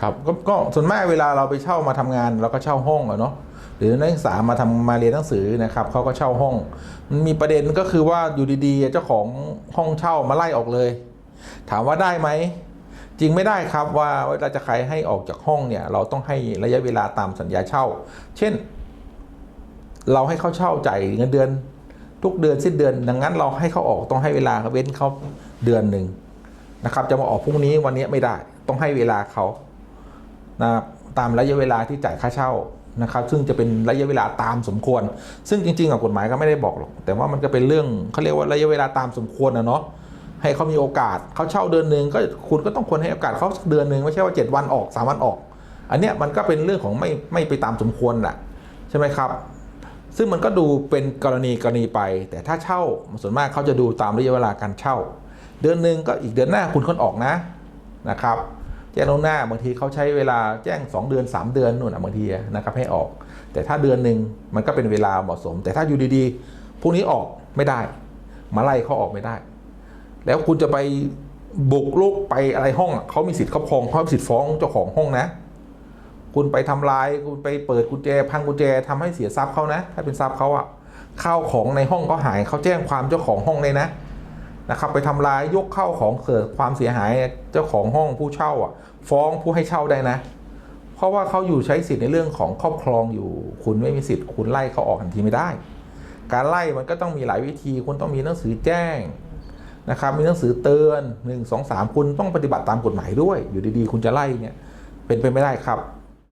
ครับก็ก็ส่วนมากเวลาเราไปเช่ามาทำงานเราก็เช่าห้องอะเนาะหรือนักศึกษามาทำมาเรียนหนังสือนะครับเขาก็เช่าห้อง มันมีประเด็นก็คือว่าอยู่ดีๆ เจ้าของห้องเช่ามาไล่ออกเลย ถามว่าได้ไหมจริงไม่ได้ครับว่าเวลาจะใครให้ออกจากห้องเนี่ย เราต้องให้ระยะเวลาตามสัญญาเช่า เช่น เราให้เขาเช่าจ่ายเงินเดือน ทุกเดือนสิ้นเดือน ดังนั้นเราให้เขาออกต้องให้เวลาเว้นเขาเดือนหนึ่งนะครับ จะมาออกพรุ่งนี้วันนี้ไม่ได้ ต้องให้เวลาเขา นะตามระยะเวลาที่จ่ายค่าเช่านะครับซึ่งจะเป็นระยะเวลาตามสมควร ซึ่งจริงๆอะกฎหมายก็ไม่ได้บอกหรอก แต่ว่ามันก็เป็นเรื่องเขาเรียกว่าระยะเวลาตามสมควรนะเนาะให้เขามีโอกาสเขาเช่าเดือนหนึ่งก็คุณก็ต้องควรให้โอกาสเขาเดือนหนึ่งไม่ใช่ว่า 7 วันออก 3 วันออก อันเนี้ยมันก็เป็นเรื่องของไม่ไม่ไปตามสมควรแหละใช่ไหมครับ ซึ่งมันก็ดูเป็นกรณีกรณีไป แต่ถ้าเช่าส่วนมากเขาจะดูตามระยะเวลาการเช่า เดือนหนึ่งก็อีกเดือนหน้าคุณคนออกนะนะครับ จ้งล่วงหน้าบางทีเขาใช้เวลาแจ้ง 2 เดือน 3 เดือนนู่นนะบางทีนะครับให้ออก แต่ถ้าเดือนหนึ่งมันก็เป็นเวลาเหมาะสม แต่ถ้าอยู่ดีๆพรุ่งนี้ออกไม่ได้ มาไล่เขาออกไม่ได้ แล้วคุณจะไปบุกลุกไปอะไรห้องเขามีสิทธิ์ครอบครองเขามีสิทธิ์ฟ้องเจ้าของห้องนะ คุณไปทำลายคุณไปเปิดกุญแจ พังกุญแจทำให้เสียทรัพย์เขานะ ถ้าเป็นทรัพย์เขาอะข้าวของในห้องก็หายเขาแจ้งความเจ้าของห้องเลยนะ นะครับไปทำลายยกเข้าของเกิดความเสียหายเจ้าของห้องผู้เช่าอะ ฟ้องผู้ให้เช่าได้นะ เพราะว่าเขาอยู่ใช้สิทธิ์ในเรื่องของครอบครองอยู่ คุณไม่มีสิทธิ์คุณไล่เขาออกทันทีไม่ได้ การไล่มันก็ต้องมีหลายวิธีคุณต้องมีหนังสือแจ้งนะครับมีหนังสือเตือนหนึ่งสองสามคุณต้องปฏิบัติตามกฎหมายด้วย อยู่ดีๆ คุณจะไล่เนี่ยเป็นไปไม่ได้ครับ